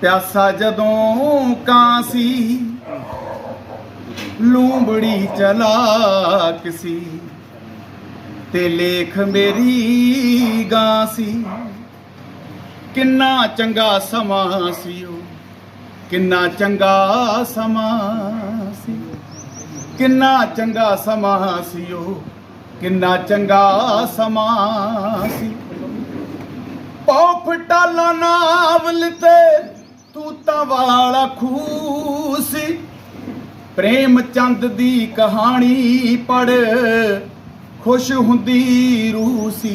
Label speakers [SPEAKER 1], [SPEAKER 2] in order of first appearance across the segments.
[SPEAKER 1] ਪਿਆਸਾ ਜਦੋਂ ਕਾਂ ਸੀ ਲੂੰਬੜੀ ਚਲਾਕ ਸੀ ਤੇ ਲੇਖ ਮੇਰੀ ਗਾਂ ਸੀ ਕਿੰਨਾ ਚੰਗਾ ਸਮਾਂ ਸੀ ਉਹ, ਕਿੰਨਾ ਚੰਗਾ ਸਮਾਂ ਸੀ। ਕਿੰਨਾ ਚੰਗਾ ਸਮਾਂ ਸੀ ਉਹ, ਕਿੰਨਾ ਚੰਗਾ ਸਮਾਂ ਸੀ। ਫਟਾਲਾ ਨਾਵਲ ਤੇ ਤੂੰ ਵਾਲਾ ਖੂਸੀ ਪ੍ਰੇਮ ਚੰਦ ਦੀ ਕਹਾਣੀ ਪੜ ਖੁਸ਼ ਹੁੰਦੀ ਰੂਹ ਸੀ।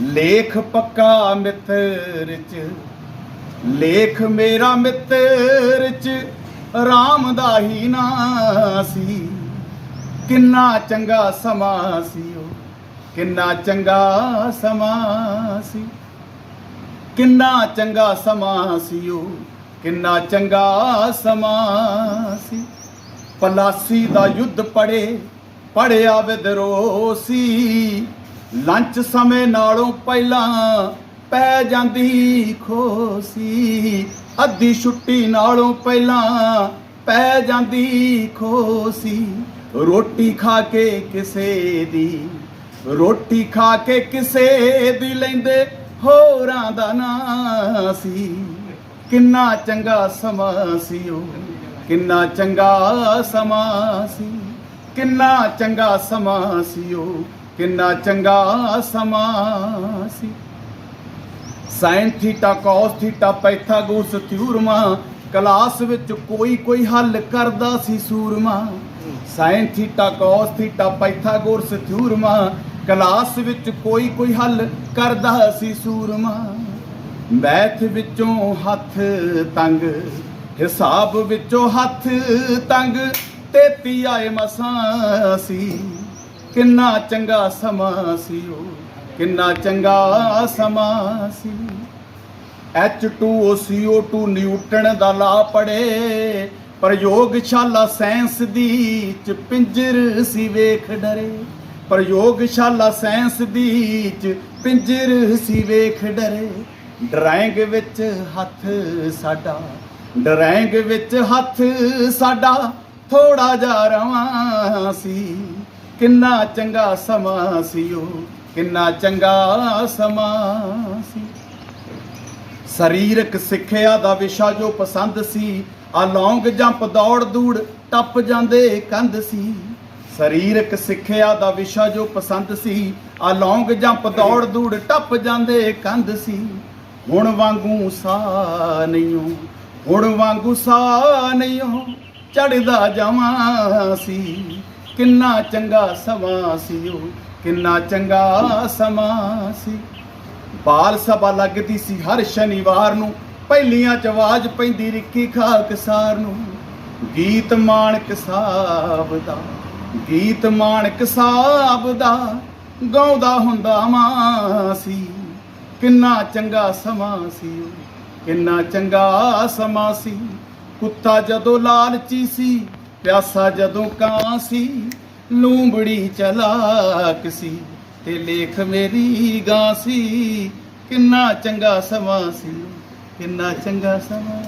[SPEAKER 1] ਲੇਖ ਪੱਕਾ ਮਿੱਤਰ ਚ, ਲੇਖ ਮੇਰਾ ਮਿੱਤਰ ਚ, ਰਾਮ ਦਾ ਹੀ ਨਾਂ ਸੀ। ਕਿੰਨਾ ਚੰਗਾ ਸਮਾਂ ਸੀ ਉਹ, ਕਿੰਨਾ ਚੰਗਾ ਸਮਾਂ ਸੀ। ਕਿੰਨਾ ਚੰਗਾ ਸਮਾਂ ਸੀ ਉਹ? ਕਿੰਨਾ ਚੰਗਾ ਸਮਾਂ ਸੀ? ਪਲਾਸੀ ਦਾ ਯੁੱਧ ਪੜੇ, ਪੜਿਆ ਵਿਦਰੋਹ ਸੀ ਲੰਚ ਸਮੇਂ ਨਾਲੋਂ ਪਹਿਲਾਂ ਪੈ ਜਾਂਦੀ ਖੋਸੀ। ਅੱਧੀ ਛੁੱਟੀ ਨਾਲੋਂ ਪਹਿਲਾਂ ਪੈ ਜਾਂਦੀ ਖੋਸੀ। ਰੋਟੀ ਖਾ ਕੇ ਕਿਸੇ ਦੀ, ਰੋਟੀ ਖਾ ਕੇ ਕਿਸੇ ਦੀ ਲੈਂਦੇ ਹੋਰਾਂ ਦਾ ਨਾਂ ਸੀ। ਕਿੰਨਾ ਚੰਗਾ ਸਮਾਂ ਸੀ ਉਹ। ਕਿੰਨਾ ਚੰਗਾ ਸਮਾਂ ਸੀ। ਕਿੰਨਾ ਚੰਗਾ ਸਮਾਂ ਸੀ ਉਹ। ਕਿੰਨਾ ਚੰਗਾ ਸਮਾਂ ਸੀ। Sine theta, cos, theta, Pythagoras, ਥਿਊਰਮਾ, class ਵਿੱਚ ਕੋਈ ਕੋਈ ਹੱਲ ਕਰਦਾ ਸੀ ਸੂਰਮਾ। Sine theta, cos, theta, Pythagoras, ਥਿਊਰਮਾ class ਵਿੱਚ ਕੋਈ ਕੋਈ ਹੱਲ ਕਰਦਾ ਸੀ ਸੂਰਮਾ। ਮੈਥ ਵਿੱਚੋਂ ਹੱਥ ਤੰਗ, ਹਿਸਾਬ ਵਿੱਚੋਂ ਹੱਥ ਤੰਗ, ਤੇਤੀ ਆਏ ਮਸਾਂ ਸੀ। ਕਿੰਨਾ ਚੰਗਾ ਸਮਾਂ ਸੀ ਉਹ, ਕਿੰਨਾ ਚੰਗਾ ਸਮਾਂ ਸੀ। H2OCO2 ਨਿਊਟਨ ਦਾ ਲਾ ਪੜੇ। ਪ੍ਰਯੋਗਸ਼ਾਲਾ ਸਾਇੰਸ ਦੀ ਚ ਪਿੰਜਰ ਸੀ ਵੇਖ ਡਰੇ। ਪ੍ਰਯੋਗਸ਼ਾਲਾ ਸਾਇੰਸ ਦੀ ਪਿੰਜਰ ਸੀ ਵੇਖ ਡਰੇ। ਡਰਾਇੰਗ ਵਿੱਚ ਹੱਥ ਸਾਡਾ, ਡਰਾਇੰਗ ਵਿੱਚ ਹੱਥ ਸਾਡਾ ਥੋੜਾ ਜਾ ਰਵਾਂ ਸੀ। ਕਿੰਨਾ ਚੰਗਾ ਸਮਾਂ ਸੀ ਉਹ, ਕਿੰਨਾ ਚੰਗਾ ਸਮਾਂ ਸੀ। ਸਰੀਰਕ ਸਿੱਖਿਆ ਦਾ ਵਿਸ਼ਾ ਜੋ ਪਸੰਦ ਸੀ, ਆ ਲੌਂਗ ਜੰਪ ਦੌੜ ਦੂੜ ਟੱਪ ਜਾਂਦੇ ਕੰਧ ਸੀ। ਸਰੀਰਕ ਸਿੱਖਿਆ ਦਾ ਵਿਸ਼ਾ ਜੋ ਪਸੰਦ ਸੀ, ਆ ਲੌਂਗ ਜੰਪ, ਦੌੜ ਦੂੜ, ਟੱਪ ਜਾਂਦੇ ਕੰਧ ਸੀ। ਹੁਣ ਵਾਂਗੂ ਸਾ ਨਹੀਂਓ ਹੁਣ ਵਾਂਗੂ ਸਾ ਨਹੀਂਓ ਚੜਦਾ ਜਾਵਾਂ ਸੀ। ਕਿੰਨਾ ਚੰਗਾ ਸਮਾਂ ਸੀ ਉਹ, ਕਿੰਨਾ ਚੰਗਾ ਸਮਾਂ ਸੀ। ਬਾਲ ਸਭਾ ਲੱਗਦੀ ਸੀ ਹਰ ਸ਼ਨੀਵਾਰ ਨੂੰ, ਪਹਿਲੀਆਂ ਚ ਆਵਾਜ਼ ਪੈਂਦੀ ਰਿੱਕੀ ਖਾਕਸਾਰ ਨੂੰ। ਗੀਤ ਮਾਣਕ ਸਾਹਿਬ ਦਾ ਗੀਤ ਮਾਣਕ ਸਾਹਿਬ ਦਾ ਗਾਉਂਦਾ ਹੁੰਦਾ ਮਾਂ ਸੀ ਕਿੰਨਾ ਚੰਗਾ ਸਮਾਂ ਸੀ ਕਿੰਨਾ ਚੰਗਾ ਸਮਾਂ ਸੀ। ਕੁੱਤਾ ਜਦੋਂ ਲਾਲਚੀ ਸੀ, ਪਿਆਸਾ ਜਦੋਂ ਕਾਂ ਸੀ, ਲੂੰਬੜੀ ਚਲਾਕ ਸੀ ਤੇ ਲੇਖ ਮੇਰੀ ਗਾਂ ਸੀ। ਕਿੰਨਾ ਚੰਗਾ ਸਮਾਂ ਸੀ ਕਿੰਨਾ ਚੰਗਾ ਸਮਾਂ।